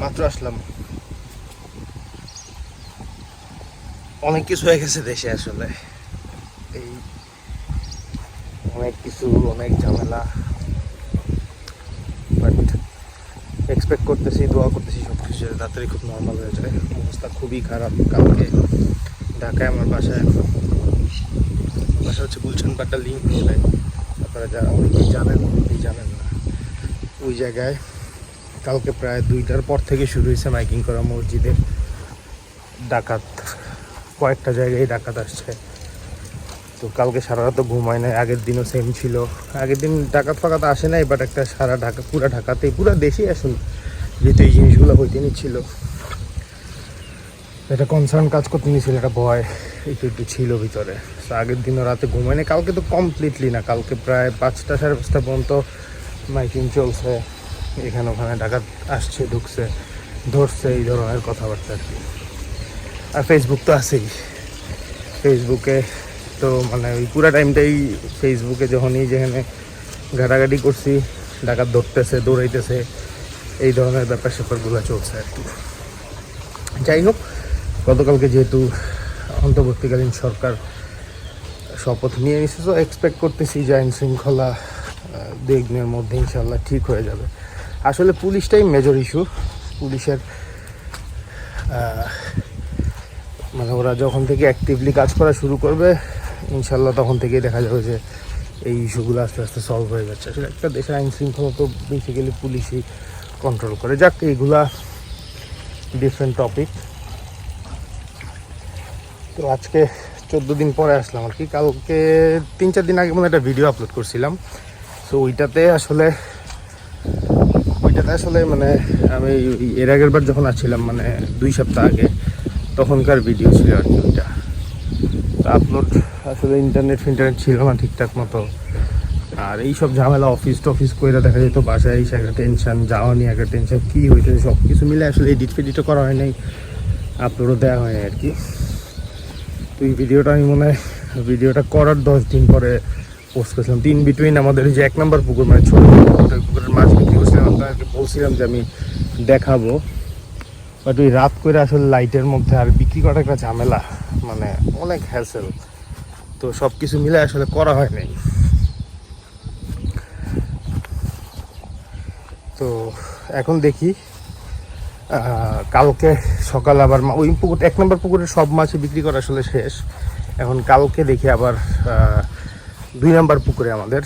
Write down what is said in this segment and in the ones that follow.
মাত্র আসলাম। অনেক কিছু হয়ে গেছে দেশে আসলে। এই অনেক কিছু, অনেক ঝামেলা। বাট এক্সপেক্ট করতেছি, দোয়া করতেছি সব কিছু তাড়াতাড়ি খুব নর্মাল হয়ে যায়। অবস্থা খুবই খারাপ। কালকে ঢাকায় আমার বাসায় বাসা হচ্ছে গুলশান পাট্টা লিঙ্ক রোডে আপনারা যারা অনেকেই জানেন অনেকেই জানেন না। ওই জায়গায় কালকে প্রায় দুইটার পর থেকে শুরু হয়েছে মাইকিং করা মসজিদে ডাকাত। কয়েকটা জায়গায় ডাকাত আসছে। তো কালকে সারা রাত ঘুমায় নাই, আগের দিনও সেম ছিল। আগের দিন ডাকাত ফাকাত আসে নাই বাট একটা সারা ঢাকা, পুরা ঢাকাতে, পুরা দেশেই আসুন, যেহেতু এই জিনিসগুলো হইতে নিচ্ছিল। এটা কনসার্ন কাজ করতে নিয়েছিল, একটা ভয়, একটু একটু ছিল ভিতরে। তো আগের দিনও রাতে ঘুমায় নাই, কালকে তো কমপ্লিটলি না, কালকে প্রায় পাঁচটা সাড়ে পাঁচটা পর্যন্ত মাইকিং চলছে। এখানে ওখানে ডাকাত আসছে, ঢুকছে, ধরছে, এই ধরনের কথাবার্তা আর কি। আর ফেসবুক তো আছেই। ফেসবুকে তো মানে ওই পুরা টাইমটাই ফেসবুকে যখনই যেখানে ঘাটাঘাটি করছি, ডাকাত ধরতেছে, দৌড়াইতেছে, এই ধরনের ব্যাপার স্যাপারগুলো চলছে আর কি। যাই হোক, গতকালকে যেহেতু অন্তর্বর্তীকালীন সরকার শপথ নিয়ে নিছে তো এক্সপেক্ট করতেছি যে আইন শৃঙ্খলা দু মধ্যে ইনশাল্লাহ ঠিক হয়ে যাবে। আসলে পুলিশটাই মেজর ইস্যু পুলিশের মানে ওরা যখন থেকে অ্যাক্টিভলি কাজ করা শুরু করবে ইনশাল্লাহ তখন থেকেই দেখা যাবে যে এই ইস্যুগুলো আস্তে আস্তে সলভ হয়ে যাচ্ছে। আসলে একটা দেশের আইন শৃঙ্খলা তো বেসিক্যালি পুলিশই কন্ট্রোল করে। যাক, এইগুলা ডিফারেন্ট টপিক তো আজকে চোদ্দ দিন পরে আসলাম আর কি। কালকে তিন চার দিন আগে মনে একটা ভিডিও আপলোড করছিলাম। সো ওইটাতে আসলে ওইটাতে আসলে মানে আমি এর আগের বার যখন আসছিলাম মানে দুই সপ্তাহ আগে, তখনকার ভিডিও ছিল আর কি ওইটা। আপলোড আসলে ইন্টারনেট ফিন্টারনেট ছিল না ঠিকঠাক মতো। আর এই সব ঝামেলা অফিস টফিস করে দেখা যেত, বাসায় এসে একটা টেনশন যাওয়া নিয়ে একটা টেনশন কী হইতেছে সব কিছু মিলে আসলে এডিট ফেডিটও করা হয় নাই আপলোডও দেওয়া হয় আর কি। তো এই ভিডিওটা আমি মনে হয় ভিডিওটা করার দশ দিন পরে পোস্ট করেছিলাম। তিন বিটুইন আমাদের যে এক নম্বর পুকুর মানে ছোট পুকুরের মাছ বিক্রি করছিলাম আপনাকে বলছিলাম যে আমি দেখাবো। বাট ওই রাত করে আসলে লাইটের মধ্যে আর বিক্রি করাটা একটা ঝামেলা মানে অনেক হ্যাসেল তো সব কিছু মিলে আসলে করা হয় নাই তো এখন দেখি কালকে সকাল আবার ওই পুকুর এক নম্বর পুকুরের সব মাছই বিক্রি করা আসলে শেষ। এখন কালকে দেখি আবার দুই নম্বর পুকুরে আমাদের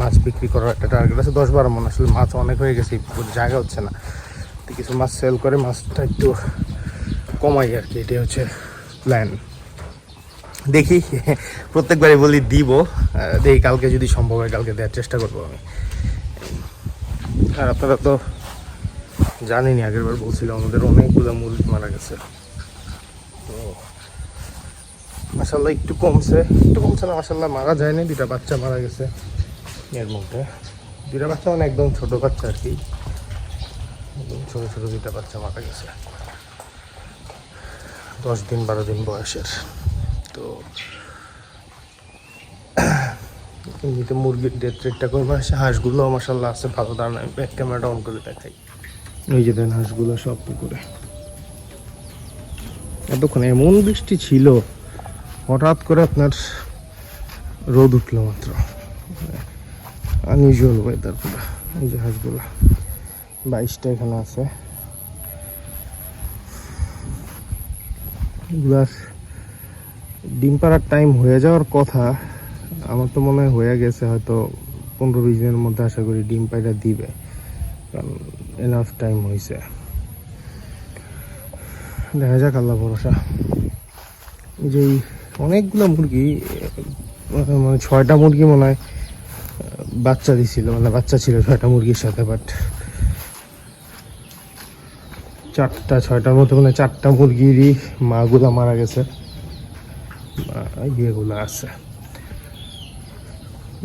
মাছ বিক্রি করার একটা টার্গেট আছে। দশ বারো মন, আসলে মাছ অনেক হয়ে গেছে জায়গা হচ্ছে না। তো কিছু মাছ সেল করে, মাছটা একটু কমাই আর কি, এটাই হচ্ছে প্ল্যান দেখি, প্রত্যেকবারই বলি দিব দেখি কালকে যদি সম্ভব হয়, কালকে দেওয়ার চেষ্টা করব আমি। আর আপনারা তো জানিনি আগের বার বলছিলাম, আমাদের অনেকগুলো মুরগি মারা গেছে। তো মাসাল্লাহ একটু কমছে। একটু কমছে না মাসাল্লাহ মারা যায়নি দুটা বাচ্চা মারা গেছে এর মধ্যে। দুটা বাচ্চা মানে একদম ছোট বাচ্চা আর কি। একদম ছোট ছোট দুটা বাচ্চা মারা গেছে। দশ দিন, বারো দিন বয়সের। তো এমনিতে মুরগির ডেথ রেটটা কমে আসে হাঁসগুলো মাসাল্লাহ আছে ভালো, দাঁড়ানো, আমি ব্যাক ক্যামেরাটা অন করে দেখাই। এই যে দেন হাঁসগুলো সব পুকুরে এতক্ষণ এমন বৃষ্টি ছিল। হঠাৎ করে আপনার রোদ উঠল মাত্র। আনইউজুয়াল ওয়েদার পুরো। এই যে হাঁসগুলো। বাইশটা এখানে আছে। এগুলার ডিম পাড়ার টাইম হয়ে যাওয়ার কথা, আমার তো মনে হয় হয়ে গেছে, হয়তো পনেরো বিশ দিনের মধ্যে আশা করি ডিম পাইটা দিবে। কারণ এনাফ টাইম হয়েছে দেখা যাক, আল্লাহ ভরসা। এই যে এই অনেকগুলো মুরগি মানে ছয়টা মুরগি মনে হয় বাচ্চা দিছিল মানে বাচ্চা ছিল ছয়টা মুরগির সাথে বাট চারটা, ছয়টার মতো মানে চারটা মুরগিরই মাগুলা মারা গেছে। ইয়েগুলো আছে।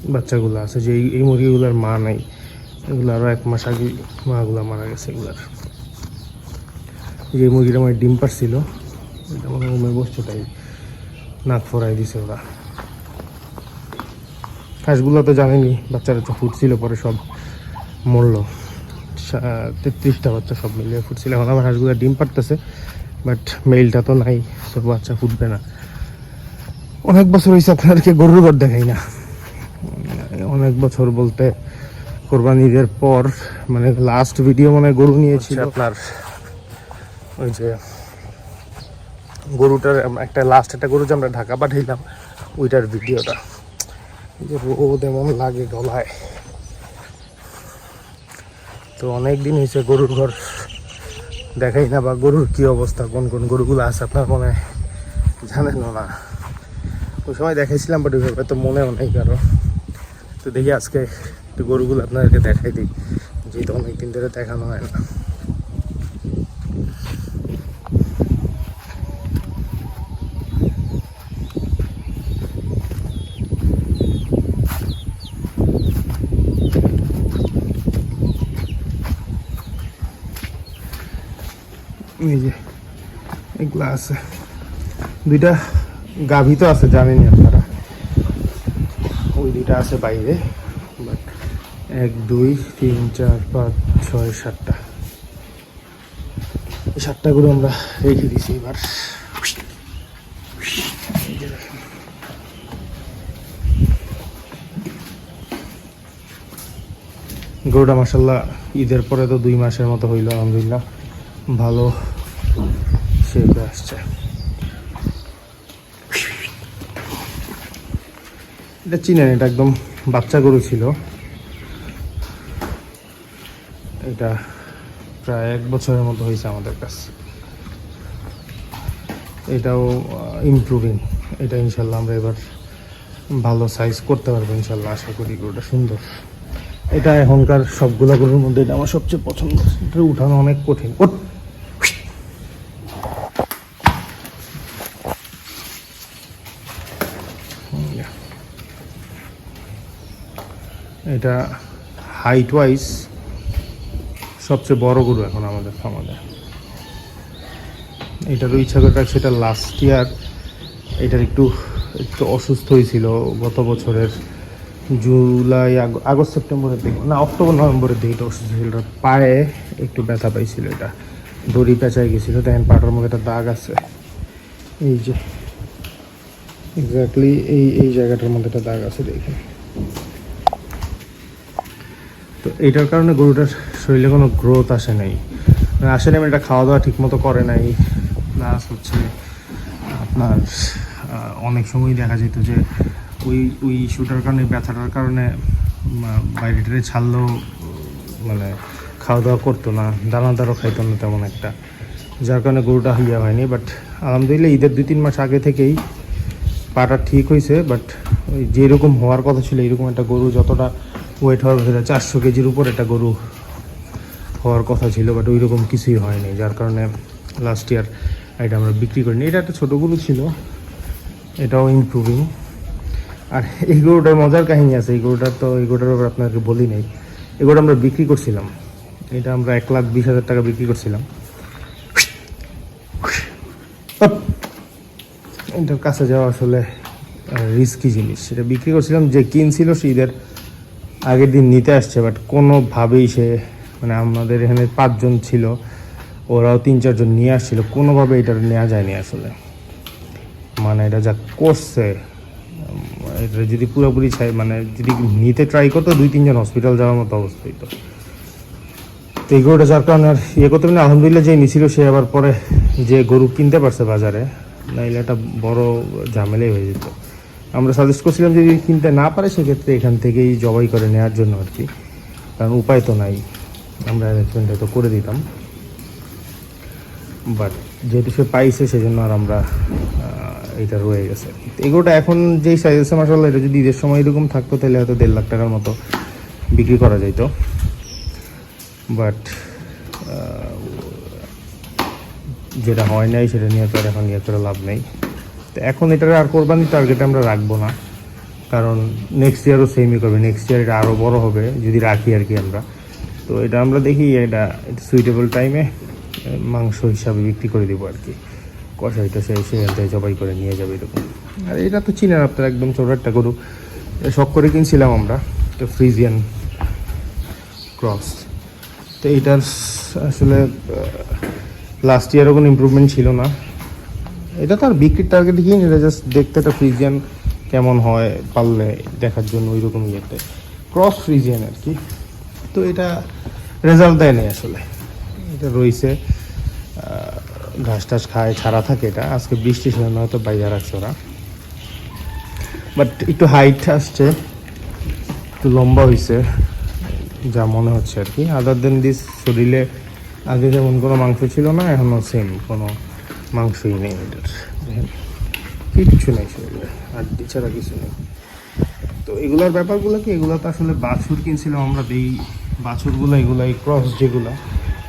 বাচ্চাগুলো আছে, যে এই- মুরগিগুলোর মা নাই। এগুলো আরও এক মাস আগে মাগুলো মারা গেছে এগুলার। যে মুরগিটা আমার ডিম পারছিল এটা মনে উমে বসছে, তাই নাক ফোরাই দিছে ওরা। হাঁসগুলো তো জানেনি বাচ্চারা তো ফুটছিল, পরে সব মরলো। তেত্রিশটা বাচ্চা সব মিলিয়ে ফুটছিল। এখন আমার হাঁসগুলো ডিম পারতেছে বাট মেলটা তো নাই, সব বাচ্চা ফুটবে না। অনেক বছর হয়েছে আপনাদেরকে গরুর ঘর দেখাই না। অনেক বছর বলতে কোরবানিদের পর মানে লাস্ট ভিডিও মানে গরু নিয়েছিল। আপনার ওই যে গরুটার একটা লাস্ট একটা গরু যে আমরা ঢাকা পাঠাইলাম, ওইটার ভিডিওটা। যে রোদ এমন লাগে গলায়। তো অনেক দিন হয়েছে গরুর ঘর দেখাই না বা গরুর কি অবস্থা, কোন কোন গরুগুলো আছে আপনার মনে? জানেনও না। ওই সময় দেখাইছিলাম বাট ওইভাবে তো মনে নেই কারও। তো দেখি আজকে একটু গরুগুলো আপনাদেরকে দেখাই দিই। যেহেতু অনেক দিন ধরে দেখানো হয় না। এই যে এগুলা আছে দুইটা গাভী তো আছে, জানেনই আপনারা। ওই দুইটা আছে বাইরে বাট এক, দুই, তিন, চার, পাঁচ, ছয়, সাতটা। এই সাতটা করে আমরা রেখে দিছি এবার। গরুটা মাসাল্লাহ ঈদের পরে তো দুই মাসের মতো হইল, আলহামদুলিল্লাহ। ভালো শেপে আসছে। এটা চিনেন, এটা একদম বাচ্চা গরু ছিল। এটা প্রায় এক বছরের মতো হয়েছে আমাদের কাছে। এটাও ইমপ্রুভিং এটা ইনশাল্লাহ আমরা এবার ভালো সাইজ করতে পারব ইনশাল্লাহ, আশা করি গরুটা সুন্দর। এটা এখনকার সবগুলো গরুর মধ্যে এটা আমার সবচেয়ে পছন্দ। এটা উঠানো অনেক কঠিন। এটা হাইট ওয়াইজ সবচেয়ে বড় গরু এখন আমাদের খামারে এটারও ইচ্ছা করে রাখছে এটা লাস্ট ইয়ার এটার একটু একটু অসুস্থ হয়েছিল গত বছরের জুলাই আগ- আগস্ট, সেপ্টেম্বরের দিকে। না, অক্টোবর, নভেম্বরের দিকে এটা অসুস্থ ছিল পায়ে একটু ব্যথা পাইছিল এটা। দড়ি পেঁচায় গেছিল, দেখেন পাটার মধ্যে একটা দাগ আছে। এই যে এক্স্যাক্টলি এই এই জায়গাটার মধ্যে একটা দাগ আছে, দেখেন। তো এইটার কারণে গরুটার শরীরে কোনো গ্রোথ আসে নাই। মানে আসে নাই মানে এটা খাওয়া দাওয়া ঠিক মতো করে নাই প্লাস হচ্ছে আপনার অনেক সময় দেখা যেত যে ওই ওই ইস্যুটার কারণে, ব্যথাটার কারণে বাইরে টাইরে ছাড়লেও মানে খাওয়া দাওয়া করতো না দানা দানাদারও খাইতো না তেমন একটা। যার কারণে গরুটা হইয়া হয়নি বাট আলহামদুলিল্লাহ ঈদের দুই তিন মাস আগে থেকেই পাটা ঠিক হয়েছে বাট ওই যেরকম হওয়ার কথা ছিল, এরকম একটা গরু যতটা ওয়েট হওয়ার কথা চারশো কেজির উপর একটা গরু হওয়ার কথা ছিল বাট ওই রকম কিছুই হয়নি, যার কারণে লাস্ট ইয়ার এটা আমরা বিক্রি করিনি। এটা একটা ছোটো গরু ছিল, এটাও ইমপ্রুভিং আর এই গরুটার মজার কাহিনী আছে, এই গরুটার তো, এই গরুটার ব্যাপারে আপনাকে বলি নাই। এই গরুটা আমরা বিক্রি করছিলাম। এটা আমরা এক লাখ বিশ হাজার টাকা বিক্রি করছিলাম। এটার কাছে যাওয়া আসলে রিস্কি জিনিস। সেটা বিক্রি করছিলাম, যে কিনছিল, সে ঈদের আগের দিন নিতে আসছে বাট কোনোভাবেই সে মানে আমাদের এখানে পাঁচজন ছিল, ওরাও তিন, চারজন নিয়ে আসছিল, কোনোভাবে এটা নেওয়া যায়নি আসলে। মানে এটা যা করছে এটা যদি পুরোপুরি চাই মানে যদি নিতে ট্রাই করতো, দুই, তিনজন হসপিটাল যাওয়ার মতো অবস্থা হইতো তো এই গরুটা যার কারণে আর ইয়ে করতে পারি না। আলহামদুলিল্লাহ যে নিছিল, সে আবার পরে যে গরু কিনতে পারছে বাজারে, নাইলে একটা বড় ঝামেলাই হয়ে যেত। আমরা সাজেস্ট করছিলাম যদি কিনতে না পারে, সেক্ষেত্রে এখান থেকেই জবাই করে নেওয়ার জন্য আর কি। কারণ উপায় তো নাই। আমরা অ্যারেঞ্জমেন্টটা তো করে দিতাম। বাট যেহেতু সে পাইছে, সেজন্য আর আমরা এটা রয়ে গেছে। এগুলোটা এখন যেই সাইজ আছে মাসাল্লাহ এটা যদি ঈদের সময় এরকম থাকতো, তাহলে হয়তো দেড় লাখ টাকার মতো বিক্রি করা যেত বাট যেটা হয় নাই, সেটা নিয়ে তো আর এখন ইয়ে করে লাভ নেই। তো এখন এটার আর কোরবানি টার্গেট আমরা রাখব না। কারণ নেক্সট ইয়ারও সেমই করবে। নেক্সট ইয়ার এটা আরও বড় হবে, যদি রাখি আর কি আমরা। তো এটা আমরা দেখি, এটা সুইটেবল টাইমে মাংস হিসাবে বিক্রি করে দেবো আর কি। কষাই টষাই সেখান জবাই করে নিয়ে যাবে এরকম। আর এটা তো চিনেন আপনার একদম ছোট একটা গরু শখ করে কিনছিলাম আমরা, তো ফ্রিজিয়ান ক্রস তো এইটার আসলে লাস্ট ইয়ারও কোনো ইমপ্রুভমেন্ট ছিল না। এটা তো আর বিক্রির টার্গেট কি? এটা জাস্ট দেখতে একটা ফ্রিজিয়ান কেমন হয়, পারলে দেখার জন্য ওই রকম ইয়েতে ক্রস ফ্রিজিয়ান আর কি। তো এটা রেজাল্ট দেয় নাই আসলে। এটা রয়েছে ঘাস টাস খায়, ছাড়া থাকে এটা। আজকে বৃষ্টি সেজন্য হয়তো বাইরে রাখছে ওরা। বাট একটু হাইট আসছে, একটু লম্বা হয়েছে যা মনে হচ্ছে আর কি। আদার দেন দিস শরীরে আগে যেমন কোনো মাংস ছিল না এখনও সেম কোনো মাংসই নেই এটার কিচ্ছু নেই শরীরে আর ছাড়া কিছু নেই। তো এগুলোর ব্যাপারগুলো কি, এগুলো তো আসলে বাছুর কিনছিলাম আমরা এই বাছুরগুলো এগুলো এই ক্রস যেগুলো,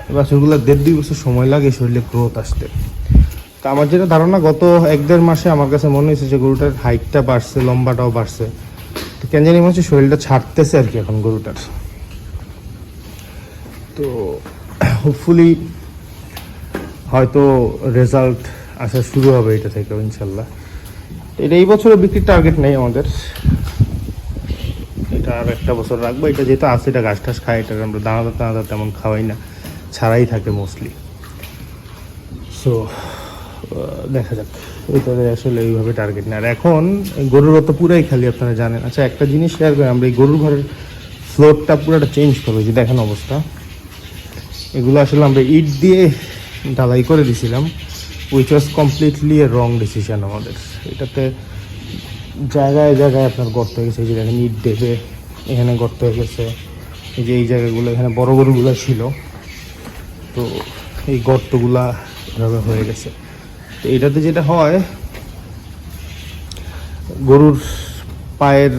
এই বাছুরগুলো দেড় দুই বছর সময় লাগে শরীরে গ্রোথ আসতে। তো আমার যেটা ধারণা, গত এক দেড় মাসে আমার কাছে মনে হয়েছে যে গরুটার হাইটটা বাড়ছে, লম্বাটাও বাড়ছে। তো কেন জানি মনে শরীরটা ছাড়তেছে আর কি এখন গরুটার। তো হোপফুলি হয়তো রেজাল্ট আসা শুরু হবে এটা থেকে ইনশাল্লাহ। এটা এই বছরে বিক্রির টার্গেট নেই আমাদের। এটা আর একটা বছর রাখব। এটা যেহেতু আছে, এটা গাছ টাস খায় এটা আমরা দানাদার দানাদার তেমন খাওয়াই না। ছাড়াই থাকে মোস্টলি সো দেখা যাক। ওইটাতে আসলে এইভাবে টার্গেট না আর এখন গরুর তো পুরাই খালি, আপনারা জানেন। আচ্ছা একটা জিনিস শেয়ার করি আমরা এই গরুর ঘরের ফ্লোরটা পুরোটা চেঞ্জ করব। যে দেখেন অবস্থা। এগুলো আসলে আমরা ইট দিয়ে ঢালাই করে দিছিলাম which was completely a wrong decision আমাদের। এটাতে জায়গায় জায়গায় আপনার গর্ত হয়ে গেছে যে দেখেন ইট দেবে, এখানে গর্ত হয়ে গেছে, এই যে এই জায়গাগুলো, এখানে বড় গরুগুলো ছিল। তো এই গর্তগুলা এভাবে হয়ে গেছে। তো এটাতে যেটা হয়, গরুর পায়ের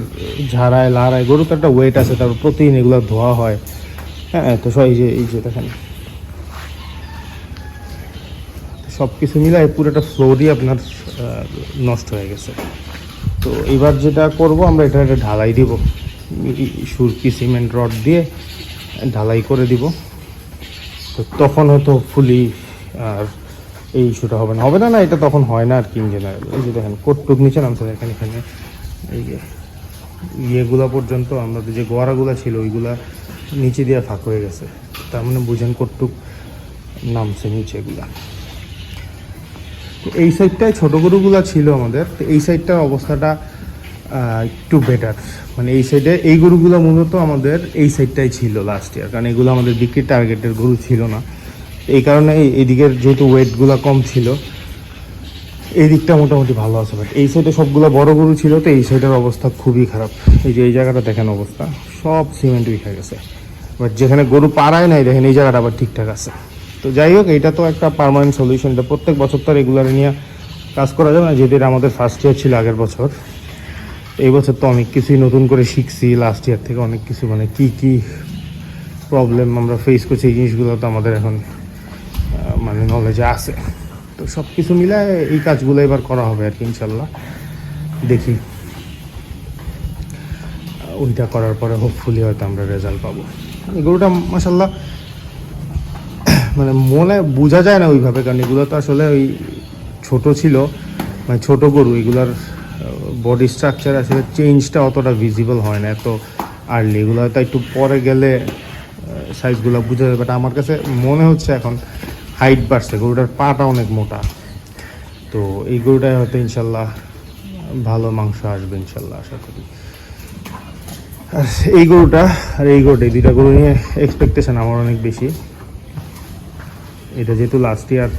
ঝাড়ায়, লাড়ায়, গরুর তো একটা ওয়েট আছে, তারপর প্রতিদিন এগুলো ধোয়া হয়। হ্যাঁ তো সব এই যে এই যে দেখেন। সব কিছু মিলাই পুরোটা ফ্লোরই আপনার নষ্ট হয়ে গেছে। তো এবার যেটা করব, আমরা এটা একটা ঢালাই দিব। সুরকি সিমেন্ট রড দিয়ে ঢালাই করে দিব। তো তখন হয়তো ফুলি আর এই ইস্যুটা হবে না। হবে না না, এটা তখন হয় না আর কি ইন জেনারেল এই যে দেখেন কোটটুক নিচে নামছে দেখেন এখানে এই যে ইয়েগুলা পর্যন্ত, আমাদের যে গোয়ারাগুলা ছিল, ওইগুলা নিচে দিয়ে ফাঁক হয়ে গেছে। তার মানে বুঝেন কটটুক নামছে নিচে এগুলা তো এই সাইডটায় ছোট গরুগুলো ছিল আমাদের এই সাইডটার অবস্থাটা একটু বেটার মানে এই সাইডে এই গরুগুলো মূলত আমাদের এই সাইডটাই ছিল লাস্ট ইয়ার কারণ এগুলো আমাদের বিক্রির টার্গেটের গরু ছিল না। এই কারণে এদিকের যেহেতু ওয়েটগুলো কম ছিল, এই দিকটা মোটামুটি ভালো আছে। বাট এই সাইডে সবগুলো বড় গরু ছিল, তো এই সাইডের অবস্থা খুবই খারাপ। এই যে এই জায়গাটা দেখেন অবস্থা, সব সিমেন্ট উঠে গেছে। বাট যেখানে গরু পাড়ায় নাই, দেখেন এই জায়গাটা আবার ঠিকঠাক আছে। তো যাই হোক এটা তো একটা পার্মানেন্ট সলিউশন এটা প্রত্যেক বছর তো রেগুলার নিয়ে কাজ করা যাবে না এটা আমাদের ফার্স্ট ইয়ার ছিল আগের বছর। এই বছর তো অনেক কিছুই নতুন করে শিখছি লাস্ট ইয়ার থেকে অনেক কিছু মানে কি কি প্রবলেম আমরা ফেস করছি, এই জিনিসগুলো তো আমাদের এখন মানে নলেজে আছে। তো সব কিছু মিলায় এই কাজগুলো এবার করা হবে আর কি ইনশাল্লাহ দেখি। ওইটা করার পরে হোপফুলি হয়তো আমরা রেজাল্ট পাবো। এই গরুটা মাসাল্লাহ মানে মনে বোঝা যায় না ওইভাবে, কারণ এগুলো তো আসলে ওই ছোট ছিল মানে ছোট গরু, এগুলার বডি স্ট্রাকচার আসলে চেঞ্জটা অতটা ভিজিবল হয় না এত আর্লি এগুলো হয়তো একটু পরে গেলে সাইজগুলো বোঝা যাবে বাট আমার কাছে মনে হচ্ছে এখন হাইট বাড়ছে, গরুটার পাটা অনেক মোটা। তো এই গরুটায় হয়তো ইনশাল্লাহ ভালো মাংস আসবে ইনশাল্লাহ, আশা করি। আর এই গরুটা আর এই গরুটা, এই দুইটা গরু নিয়ে এক্সপেকটেশন আমার অনেক বেশি। এটা যেহেতু লাস্ট ইয়ার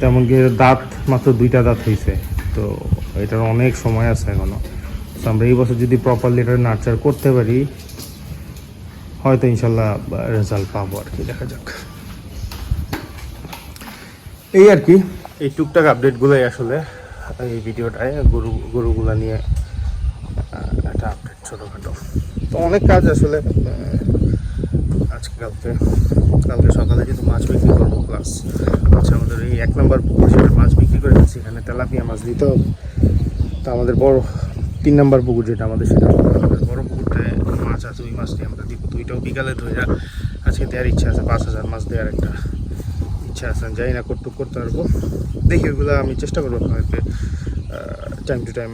তেমন কি দাঁত মাত্র দুইটা দাঁত হয়েছে। তো এটার অনেক সময় আছে এখনও। তো আমরা এই বছর যদি প্রপারলি এটা নার্চার করতে পারি হয়তো ইনশাল্লাহ রেজাল্ট পাবো আর কি দেখা যাক। এই আর কি। এই টুকটাক আপডেটগুলোই আসলে এই ভিডিওটায় গরু গরুগুলা নিয়ে একটা আপডেট ছোটোখাটো। তো অনেক কাজ আসলে আজকে কালকে কালকে সকালে যেহেতু মাছ বিক্রি করব প্লাস হচ্ছে আমাদের এই এক নম্বর পুকুর যেটা মাছ বিক্রি করে দিচ্ছি, এখানে তেলাপিয়া মাছ দিতে হবে। তো আমাদের বড় তিন নম্বর পুকুর যেটা আমাদের সেটা আমাদের বড় পুকুরটায় মাছ আছে ওই মাছটি আমরা দিব। তো ওইটাও বিকালে ধরে আজকে দেওয়ার ইচ্ছা আছে, পাঁচ হাজার মাছ দেওয়ার একটা ইচ্ছা আছে। যাই না করতে করতে পারব। দেখি ওইগুলো আমি চেষ্টা করব আপনাদেরকে টাইম টু টাইম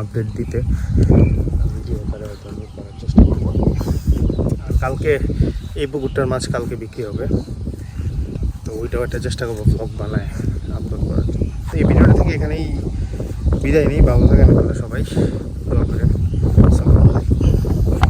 আপডেট দিতে। ভিডিও হয়তো আমি করার চেষ্টা করব আর কালকে এই পুকুরটার মাছ কালকে বিক্রি হবে। তো ওইটাও একটা চেষ্টা করব ব্লগ বানায় আপলোড করার জন্য। তো এই ভিডিওটা থেকে এখানেই বিদায় নিই। ভালো আপনারা সবাই। দোয়া করেন